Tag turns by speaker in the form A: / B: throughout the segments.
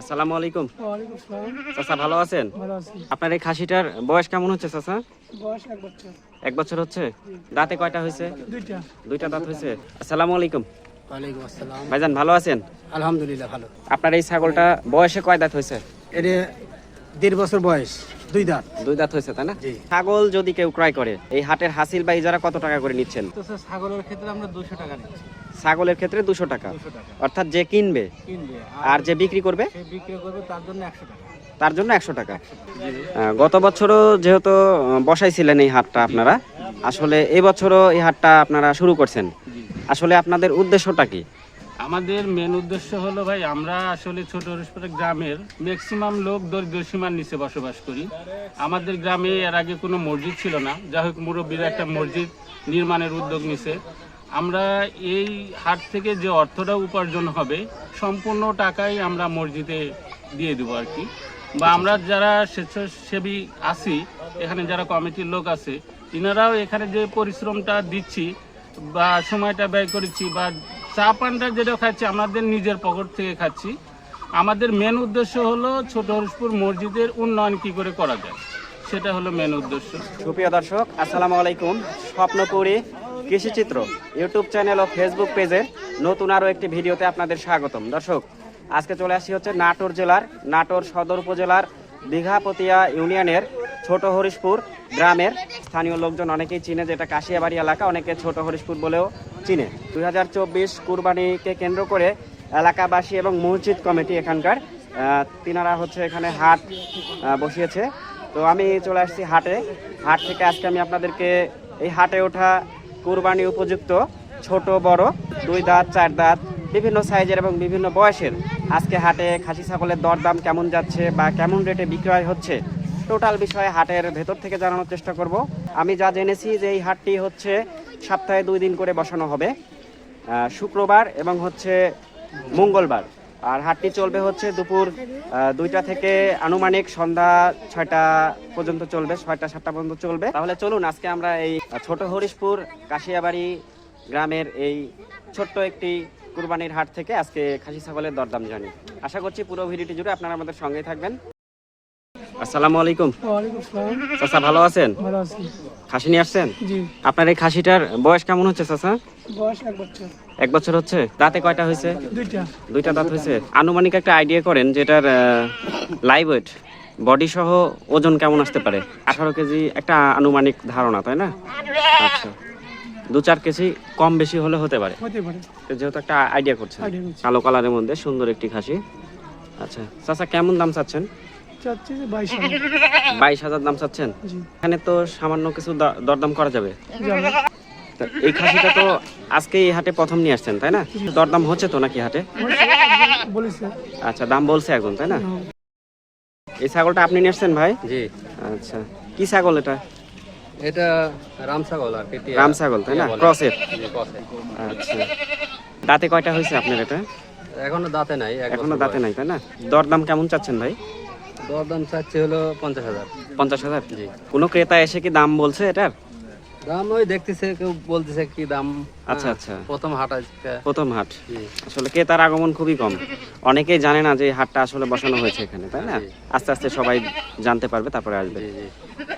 A: আসসালামু আলাইকুম। চাচা ভালো আছেন? আপনার এই খাসিটার বয়স কেমন হচ্ছে চাচা?
B: এক বছর।
A: হচ্ছে? দাঁতে কয়টা হয়েছে?
B: দুইটা।
A: দাঁত হয়েছে। আসসালামু আলাইকুম। ভাইজান ভালো আছেন?
B: আলহামদুলিল্লাহ ভালো।
A: আপনার এই ছাগলটা বয়সে কয় দাঁত হয়েছে?
B: এটা দেড় বছর বয়স। দুই দাঁত।
A: দুই দাঁত হয়েছে তাই না? ছাগল যদি কেউ ক্রয় করে এই হাটের হাসিল বা ইজারা কত টাকা করে নিচ্ছেন?
B: ছাগলের ক্ষেত্রে আমরা দুশো টাকা নিচ্ছি।
A: ছাগলের ক্ষেত্রে দুশো টাকা। অর্থাৎ যে কিনবে আর যে বিক্রি করবে
B: বিক্রি করবে তার জন্য একশো টাকা।
A: তার জন্য একশো টাকা। গত বছরও যেহেতু বসাইছিলেন এই হাটটা আপনারা আসলে এই বছরও এই হাটটা আপনারা শুরু করছেন। আসলে আপনাদের উদ্দেশ্যটা কি?
C: আমাদের মেন উদ্দেশ্য হলো ভাই, আমরা আসলে ছোট গ্রামের ম্যাক্সিমাম লোক দরিদ্র সীমার নিচে বসবাস করি। আমাদের গ্রামে এর আগে কোনো মসজিদ ছিল না। যাই হোক, মুরব্বীরা একটা মসজিদ নির্মাণের উদ্যোগ নিছে। আমরা এই হাট থেকে যে অর্থটা উপার্জন হবে, সম্পূর্ণ টাকাই আমরা মসজিদে দিয়ে দেবো আর কি। বা আমরা যারা স্বেচ্ছাসেবী আছি, এখানে যারা কমিটির লোক আছে, ইনারাও এখানে যে পরিশ্রমটা দিচ্ছি বা সময়টা ব্যয় করেছি বা চা পানটা যেটা খাচ্ছি, আমাদের নিজের পকেট থেকে খাচ্ছি। আমাদের মেন উদ্দেশ্য হলো ছোট হরিশপুর মসজিদের উন্নয়ন কি করে করা যায়, সেটা হলো মেন উদ্দেশ্য।
A: সুপ্রিয় দর্শক, আসসালামু আলাইকুম। স্বপ্নপুরী কৃষিচিত্র ইউটিউব চ্যানেল ও ফেসবুক পেজে নতুন আরও একটি ভিডিওতে আপনাদের স্বাগতম। দর্শক, আজকে চলে আসি হচ্ছে নাটোর জেলার, নাটোর সদর উপজেলার দীঘাপতিয়া ইউনিয়নের ছোট হরিশপুর গ্রামের স্থানীয় লোকজন অনেকেই চিনে যেটা কাশিয়াবাড়ি এলাকা, অনেকে ছোট হরিশপুর বলেও চিনে। দুই হাজার চব্বিশ কুরবানিকে কেন্দ্র করে এলাকাবাসী এবং মসজিদ কমিটি এখানকার তিনারা হচ্ছে এখানে হাট বসিয়েছে। তো আমি চলে আসছি হাটে। হাট থেকে আজকে আমি আপনাদেরকে এই হাটে ওঠা কুরবানি উপযুক্ত ছোট, বড়, দুই দাঁত, চার দাঁত, বিভিন্ন সাইজের এবং বিভিন্ন বয়সের আজকে হাটে খাসি, ছাগলের দরদাম কেমন যাচ্ছে বা কেমন রেটে বিক্রয় হচ্ছে টোটাল বিষয়ে হাটের ভেতর থেকে জানানোর চেষ্টা করব। আমি যা জেনেছি যে এই হাটটি হচ্ছে সপ্তাহে দুই দিন করে বসানো হবে শুক্রবার এবং হচ্ছে মঙ্গলবার। আর হাটটি চলবে হচ্ছে দুপুর দুইটা থেকে আনুমানিক সন্ধ্যা ছয়টা পর্যন্ত চলবে, ছয়টা সাতটা পর্যন্ত চলবে। তাহলে চলুন, আজকে আমরা এই ছোট হরিশপুর কাশিয়াবাড়ি গ্রামের এই ছোট্ট একটি কুরবানির হাট থেকে আজকে খাসি ছাগলের দরদাম জানি। আশা করছি পুরো ভিডিওটি জুড়ে আপনারা আমাদের সঙ্গেই থাকবেন। আসসালামু আলাইকুম। চাচা ভালো আছেন? খাসি নিয়ে আসছেন? আপনার এই খাসিটার বয়স কেমন হচ্ছে চাচা?
B: এক বছর।
A: হচ্ছে? দাঁতে কয়টা হয়েছে?
B: দুইটা।
A: দাঁত হয়েছে। আনুমানিক একটা আইডিয়া করেন যেটার লাইভ ওয়েট বডি সহ ওজন কেমন আসতে পারে? আঠারো কেজি একটা আনুমানিক ধারণা তাই না? আচ্ছা। দু চার কেজি কম বেশি হলে হতে পারে। যেহেতু একটা আইডিয়া করছেন কালো কালারের মধ্যে সুন্দর একটি খাসি। আচ্ছা। চাচা কেমন দাম চাচ্ছেন?
B: চাচ্ছি যে বাইশ হাজার।
A: বাইশ হাজার দাম চাচ্ছেন? এখানে তো সামান্য কিছু দরদাম করা যাবে। এই খাসিটা তো আজকে এই হাটে প্রথম নিয়ে আসছেন তাই না? দরদাম হচ্ছে তো নাকি হাটে? আচ্ছা দাম বলছে এখন তাই না? এই ছাগলটা আপনি নিয়ে আসছেন ভাই?
D: জি।
A: আচ্ছা কি ছাগল এটা?
D: এটা রাম ছাগল আর কি
A: রাম ছাগল তাই না? ক্রসের আচ্ছা। দাঁতে কয়টা হয়েছে আপনার এটা?
D: এখনও দাঁতে নাই এখনও
A: দাঁতে। নাই তাই না? দরদাম কেমন চাচ্ছেন ভাই?
D: দরদাম চাচ্ছে হলো পঞ্চাশ হাজার।
A: পঞ্চাশ হাজার?
D: জি।
A: কোনো ক্রেতা এসে কি দাম বলছে এটার?
D: দাম ওই দেখতেছে কেউ বলতেছে কি দাম।
A: আচ্ছা,
D: হ্যাঁ,
A: আচ্ছা।
D: প্রথম হাট আজকে।
A: প্রথম হাট। আসলে ক্রেতার আগমন খুবই কম। অনেকেই জানে না যে এই হাটটা আসলে বসানো হয়েছে এখানে তাই না? আস্তে আস্তে সবাই জানতে পারবে তারপরে আসবে।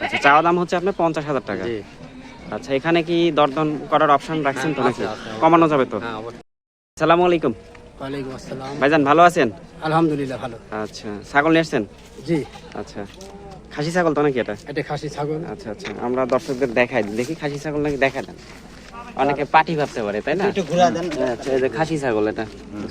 A: আচ্ছা চাওয়া দাম হচ্ছে আপনার পঞ্চাশ হাজার টাকা। আচ্ছা এখানে কি দরদাম করার অপশন রাখছেন তো
D: হ্যাঁ,
A: নাকি। কমানো যাবে তো?
D: হ্যাঁ
A: সালামু আলাইকুম।
B: ওয়ালাইকুম আসসালাম।
A: ভাইজান ভালো আছেন?
B: আলহামদুলিল্লাহ ভালো।
A: আচ্ছা ছাগল নিয়ে আসছেন?
B: জি।
A: আচ্ছা খাসি ছাগল তো নাকি এটা?
B: এটা খাসি ছাগল।
A: আচ্ছা আচ্ছা আমরা দর্শকদের দেখাই দিই। দেখি খাসি ছাগল নাকি দেখা দেন অনেকে পাটি ভাবতে পারে তাই না? আচ্ছা এই যে খাসি ছাগল এটা।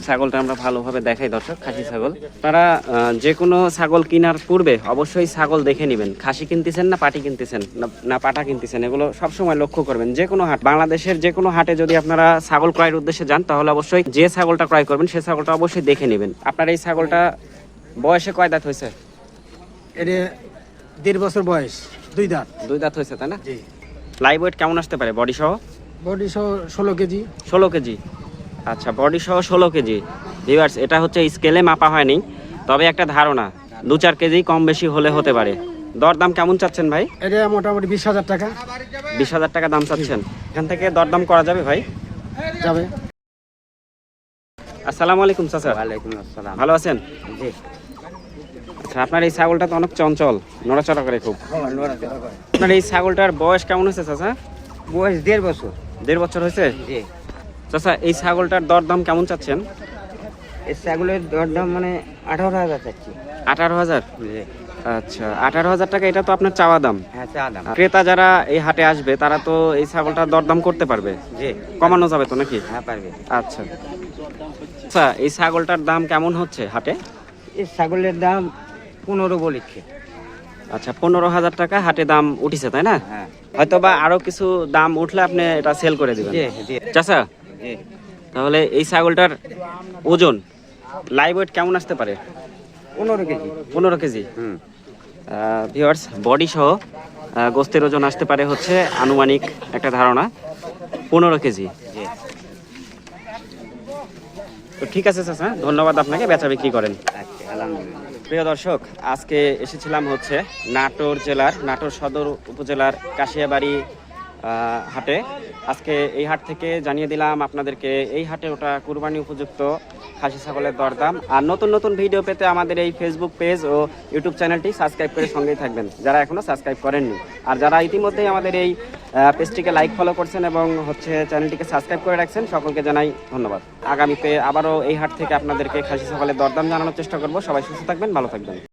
A: ছাগলটা আমরা ভালোভাবে দেখাই দর্শক খাসি ছাগল। তারা যে কোনো ছাগল কেনার পূর্বে অবশ্যই ছাগল দেখে নেবেন। খাসি কিনতেছেন না পাটি কিনতেছেন না- পাটা কিনতেছেন এগুলো সবসময় লক্ষ্য করবেন। যে কোনো হাট বাংলাদেশের যে কোনো হাটে যদি আপনারা ছাগল ক্রয়ের উদ্দেশ্যে যান তাহলে অবশ্যই যে ছাগলটা ক্রয় করবেন সেই ছাগলটা অবশ্যই দেখে নেবেন। আপনার এই ছাগলটা বয়সে কয় দাঁত হয়েছে?
B: এটা দেড় বছর বয়স দুই দাঁত।
A: দুই দাঁত হয়েছে তাই না?
B: জি।
A: লাইভ ওয়েট কেমন আসতে পারে বডি সহ
B: বডি সহ ষোলো কেজি।
A: ষোলো কেজি। আচ্ছা বডি সহ ষোলো কেজি। ভিভার্স এটা হচ্ছে স্কেলে মাপা হয়নি তবে একটা ধারণা দু চার কেজি কম বেশি হলে হতে পারে। দরদাম কেমন চাচ্ছেন ভাই?
B: এটা মোটামুটি বিশ হাজার টাকা।
A: বিশ হাজার টাকা দাম চাচ্ছেন। এখান থেকে দরদাম করা যাবে ভাই?
B: যাবে।
A: আসসালামু আলাইকুম চাচা
B: ওয়ালাইকুম আসসালাম।
A: ভালো আছেন?
B: জি।
A: আচ্ছা আপনার এই ছাগলটা তো অনেক চঞ্চল নড়াচড়া করে খুব। আপনার এই ছাগলটার বয়স কেমন হয়েছে চাচা?
B: বয়স দেড় বছর।
A: দেড় বছর হয়েছে?
B: জি।
A: চাচা এই ছাগলটার দরদাম কেমন চাচ্ছেন?
B: এই ছাগলের দরদাম মানে আঠারো হাজার চাচ্ছি।
A: আঠারো হাজার? আচ্ছা আঠারো হাজার টাকা এটা তো আপনার চাওয়া দাম।
B: হ্যাঁ দাম।
A: ক্রেতা যারা এই হাটে আসবে তারা তো এই ছাগলটার দরদাম করতে পারবে?
B: জি।
A: কমানো যাবে তো নাকি?
B: হ্যাঁ পারবে।
A: আচ্ছা। আচ্ছা এই ছাগলটার দাম কেমন হচ্ছে হাটে?
B: এই ছাগলের দাম পনেরো বলিচ্ছে
A: আচ্ছা পনেরো হাজার টাকা হাটে দাম উঠিছে তাই না?
B: হ্যাঁ।
A: হয়তো বা আরও কিছু দাম উঠলে আপনি এটা সেল করে দিবেন। চাচা তাহলে এই ছাগলটার ওজন লাইভ ওয়েট কেমন আসতে পারে?
B: পনেরো কেজি।
A: পনেরো কেজি।
B: হুম।
A: ভিওয়ার্স বডি সহ গোস্তের ওজন আসতে পারে হচ্ছে আনুমানিক একটা ধারণা পনেরো কেজি। তো ঠিক আছে চাচা ধন্যবাদ আপনাকে বেচা বিক্রি করেন।
B: আচ্ছা আলহামদুলিল্লাহ।
A: প্রিয় দর্শক, আজকে এসেছিলাম হচ্ছে নাটোর জেলার, নাটোর সদর উপজেলার কাশিয়াবাড়ি হাটে। আজকে এই হাট থেকে জানিয়ে দিলাম আপনাদেরকে, এই হাটে ওটা কুরবানি উপযুক্ত খাসি ছাগলের দরদাম। আর নতুন নতুন ভিডিও পেতে আমাদের এই ফেসবুক পেজ ও ইউটিউব চ্যানেলটি সাবস্ক্রাইব করে সঙ্গেই থাকবেন, যারা এখনও সাবস্ক্রাইব করেননি। আর যারা ইতিমধ্যেই আমাদের এই পেজটিকে লাইক ফলো করছেন এবং হচ্ছে চ্যানেলটিকে সাবস্ক্রাইব করে রাখছেন। সকলকে জানাই ধন্যবাদ। আগামীতে আবারও এই হাট থেকে আপনাদেরকে খাসি সকালে দরদাম জানানোর চেষ্টা করব। সবাই সুস্থ থাকবেন, ভালো থাকবেন।